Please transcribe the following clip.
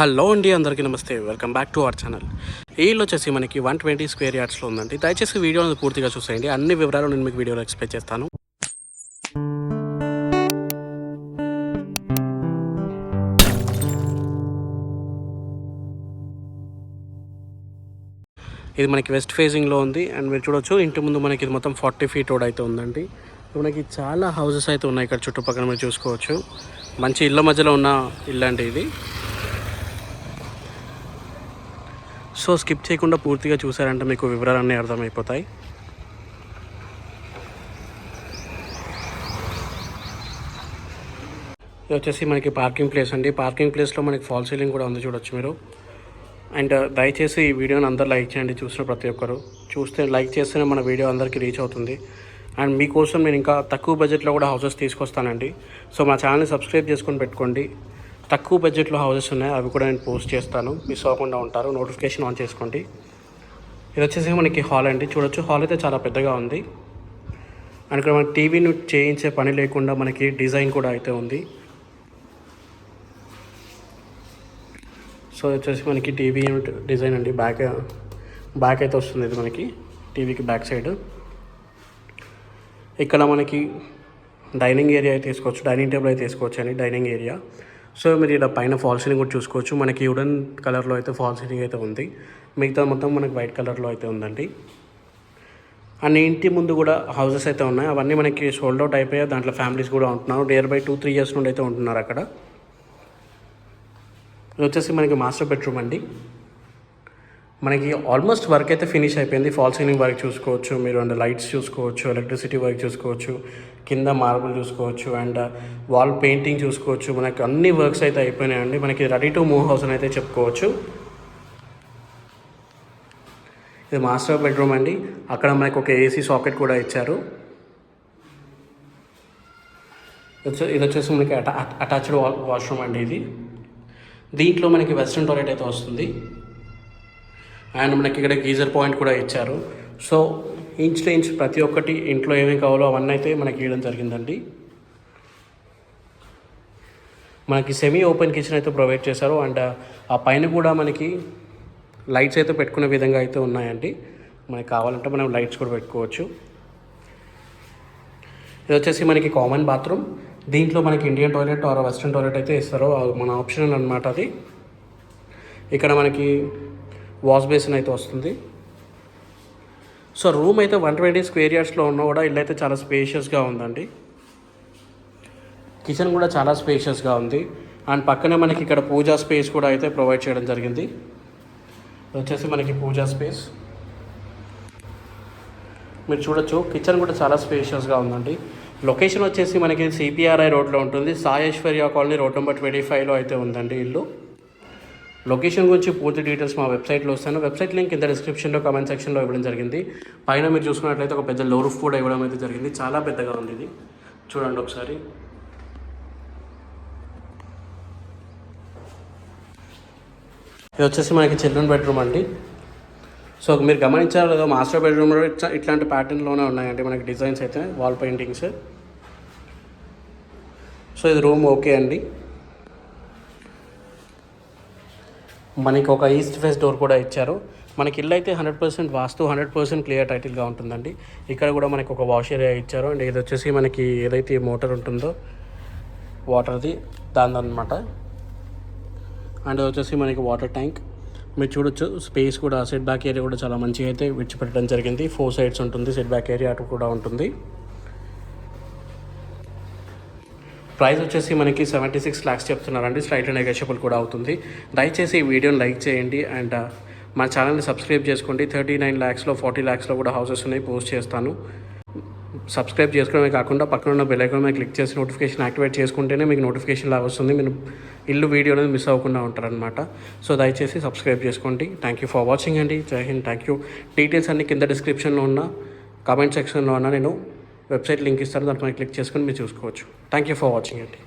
Hello అండి అందరికీ నమస్తే. Welcome back to our channel. ఈ ఇల్లు వచ్చేసి మనకి వన్ ట్వంటీ స్క్వేర్ యార్డ్స్లో ఉందండి. దయచేసి వీడియోని పూర్తిగా చూసేయండి. అన్ని వివరాలు నేను మీకు వీడియోలో ఎక్స్ప్లెయిన్ చేస్తాను. ఇది మనకి వెస్ట్ ఫేజింగ్లో ఉంది. అండ్ మీరు చూడొచ్చు ఇంటి ముందు మనకి ఇది మొత్తం ఫార్టీ ఫీట్ రోడ్ అయితే ఉందండి. మనకి చాలా హౌసెస్ అయితే ఉన్నాయి. ఇక్కడ చుట్టుపక్కల మీరు చూసుకోవచ్చు. మంచి ఇళ్ళ మధ్యలో ఉన్న ఇల్లు అండి ఇది. సో స్కిప్ చేయకుండా పూర్తిగా చూసారంటే మీకు వివరాలన్నీ అర్థమైపోతాయి. ఇది వచ్చేసి మనకి పార్కింగ్ ప్లేస్ అండి. పార్కింగ్ ప్లేస్లో మనకి ఫాల్ సీలింగ్ కూడా ఉంది చూడొచ్చు మీరు. అండ్ దయచేసి ఈ వీడియోని అందరు లైక్ చేయండి చూసిన ప్రతి ఒక్కరు. చూస్తే లైక్ చేస్తేనే మన వీడియో అందరికీ రీచ్ అవుతుంది. అండ్ మీకోసం నేను ఇంకా తక్కువ బడ్జెట్లో కూడా హౌసెస్ తీసుకొస్తానండి. సో మా ఛానల్ని సబ్స్క్రైబ్ చేసుకొని పెట్టుకోండి. తక్కువ బడ్జెట్లో హౌసెస్ ఉన్నాయి అవి కూడా నేను పోస్ట్ చేస్తాను. మిస్ అవ్వకుండా ఉంటారు. నోటిఫికేషన్ ఆన్ చేసుకోండి. ఇది వచ్చేసి మనకి హాల్ అండి. చూడొచ్చు హాల్ అయితే చాలా పెద్దగా ఉంది. అండ్ ఇక్కడ మనకి టీవీని చేయించే పని లేకుండా మనకి డిజైన్ కూడా అయితే ఉంది. సో ఇది వచ్చేసి మనకి టీవీ డిజైన్ అండి. బ్యాక్ బ్యాక్ అయితే వస్తుంది ఇది మనకి టీవీకి బ్యాక్ సైడ్. ఇక్కడ మనకి డైనింగ్ ఏరియా అయితే తీసుకోవచ్చు. డైనింగ్ టేబుల్ అయితే తీసుకోవచ్చు అండి డైనింగ్ ఏరియా. సో మీరు ఇలా పైన ఫాల్ సీలింగ్ కూడా చూసుకోవచ్చు. మనకి వుడెన్ కలర్లో అయితే ఫాల్ సీలింగ్ అయితే ఉంది. మిగతా మొత్తం మనకి వైట్ కలర్లో అయితే ఉందండి. అండ్ ఇంటి ముందు కూడా హౌసెస్ అయితే ఉన్నాయి. అవన్నీ మనకి సోల్డ్ అవుట్ అయిపోయాయి. దాంట్లో ఫ్యామిలీస్ కూడా ఉంటున్నారు. Near by two three years నుండి అయితే ఉంటున్నారు అక్కడ. ఇది వచ్చేసి మనకి మాస్టర్ బెడ్రూమ్ అండి. మనకి ఆల్మోస్ట్ వర్క్ అయితే ఫినిష్ అయిపోయింది. ఫాల్ సీలింగ్ వర్క్ చూసుకోవచ్చు మీరు అండ్ లైట్స్ చూసుకోవచ్చు ఎలక్ట్రిసిటీ వర్క్ చూసుకోవచ్చు కింద మార్బుల్ చూసుకోవచ్చు అండ్ వాల్ పెయింటింగ్ చూసుకోవచ్చు. మనకి అన్ని వర్క్స్ అయితే అయిపోయినాయండి. మనకి రెడీ టు మూవ్ హౌస్ అని అయితే చెప్పుకోవచ్చు. ఇది మాస్టర్ బెడ్రూమ్ అండి. అక్కడ మనకి ఒక ఏసీ సాకెట్ కూడా ఇచ్చారు. ఇది వచ్చేసి మనకి అటా అటాచ్డ్ వాష్రూమ్ అండి ఇది. దీంట్లో మనకి వెస్ట్రన్ టాయిలెట్ అయితే వస్తుంది. అండ్ మనకి ఇక్కడ గీజర్ పాయింట్ కూడా ఇచ్చారు. సో ఇంచ్ టు ఇంచ్ ప్రతి ఒక్కటి ఇంట్లో ఏమేమి కావాలో అవన్నీ అయితే మనకి ఇవ్వడం జరిగిందండి. మనకి సెమీ ఓపెన్ కిచెన్ అయితే ప్రొవైడ్ చేశారు. అండ్ ఆ పైన కూడా మనకి లైట్స్ అయితే పెట్టుకునే విధంగా అయితే ఉన్నాయండి. మనకి కావాలంటే మనం లైట్స్ కూడా పెట్టుకోవచ్చు. ఇది వచ్చేసి మనకి కామన్ బాత్రూమ్ దీంట్లో మనకి Indian toilet or western toilet అయితే ఇస్తారు. మన ఆప్షనల్ అనమాట అది. ఇక్కడ మనకి వాష్ బేసిన్ అయితే వస్తుంది. సో రూమ్ అయితే వన్ ట్వంటీ స్క్వేర్ యార్డ్స్లో ఉన్నా కూడా ఇల్లు అయితే చాలా స్పేషియస్గా ఉందండి. కిచెన్ కూడా చాలా స్పేషియస్గా ఉంది. అండ్ పక్కనే మనకి ఇక్కడ పూజా స్పేస్ కూడా అయితే ప్రొవైడ్ చేయడం జరిగింది. వచ్చేసి మనకి పూజా స్పేస్ మీరు చూడొచ్చు కిచెన్ కూడా చాలా స్పేషియస్గా ఉందండి. లొకేషన్ వచ్చేసి మనకి సిపిఆర్ఐ రోడ్లో ఉంటుంది. Saiaishwarya colony road number twenty ఫైవ్లో అయితే ఉందండి ఇల్లు. లొకేషన్ గురించి పూర్తి డీటెయిల్స్ మా వెబ్సైట్లో వస్తాను. వెబ్సైట్ లింక్ కింద డిస్క్రిప్షన్లో కామెంట్ సెక్షన్లో ఇవ్వడం జరిగింది. పైన మీరు చూసుకున్నట్లయితే ఒక పెద్ద లో రూఫ్ కూడా ఇవ్వడం అయితే జరిగింది. చాలా పెద్దగా ఉంది ఇది చూడండి ఒకసారి. ఇది వచ్చేసి మనకి చిల్డ్రన్ బెడ్రూమ్ అండి. సో మీరు గమనించారు లేదా మాస్టర్ బెడ్రూమ్లో ఇట్లా ఇట్లాంటి ప్యాటర్న్లోనే ఉన్నాయండి మనకి డిజైన్స్ అయితే వాల్ పెయింటింగ్స్ సో ఇది రూమ్ ఓకే అండి. మనకి ఒక ఈస్ట్ ఫేస్ డోర్ కూడా ఇచ్చారు. మనకి ఇల్లు అయితే hundred percent vastu hundred percent clear టైటిల్గా ఉంటుందండి. ఇక్కడ కూడా మనకి ఒక వాష్ ఏరియా ఇచ్చారు. అండ్ ఇది వచ్చేసి మనకి ఏదైతే మోటార్ ఉంటుందో వాటర్ది దాని అనమాట అండ్ వచ్చేసి మనకి వాటర్ ట్యాంక్. మీరు చూడొచ్చు స్పేస్ కూడా సెట్ బ్యాక్ ఏరియా కూడా చాలా మంచిగా అయితే విడిచిపెట్టడం జరిగింది. ఫోర్ సైడ్స్ ఉంటుంది సెట్ బ్యాక్ ఏరియా అటు కూడా ఉంటుంది. ప్రైస్ వచ్చేసి మనకి సెవెంటీ సిక్స్ ల్యాక్స్ చెప్తున్నారండి. స్లైట్లీ నెగోషియబుల్ కూడా అవుతుంది. దయచేసి ఈ వీడియోని లైక్ చేయండి అండ్ uh, మా ఛానల్ని సబ్స్క్రైబ్ చేసుకోండి. థర్టీ నైన్ ల్యాక్స్లో ఫార్టీ ల్యాక్స్లో కూడా హౌసెస్ ఉన్నాయి. పోస్ట్ చేస్తాను. సబ్స్క్రైబ్ చేసుకోవడమే కాకుండా పక్కన ఉన్న బెల్ ఐకాన్ మీద క్లిక్ చేసి నోటిఫికేషన్ యాక్టివేట్ చేసుకుంటేనే మీకు నోటిఫికేషన్ లాగా వస్తుంది. మీరు ఇల్లు వీడియో అనేది మిస్ అవ్వకుండా ఉంటారనమాట సో దయచేసి సబ్స్క్రైబ్ చేసుకోండి. థ్యాంక్ యూ ఫర్ వాచింగ్ అండి. జై హింద్. థ్యాంక్ యూ డీటెయిల్స్ అన్ని కింద డిస్క్రిప్షన్లో ఉన్న కామెంట్ సెక్షన్లో ఉన్న నేను వెబ్సైట్ లింక్ ఇస్తారు దానిపైన క్లిక్ చేసుకొని మీరు చూసుకోవచ్చు. థ్యాంక్ యూ ఫర్ వాచింగ్ అండి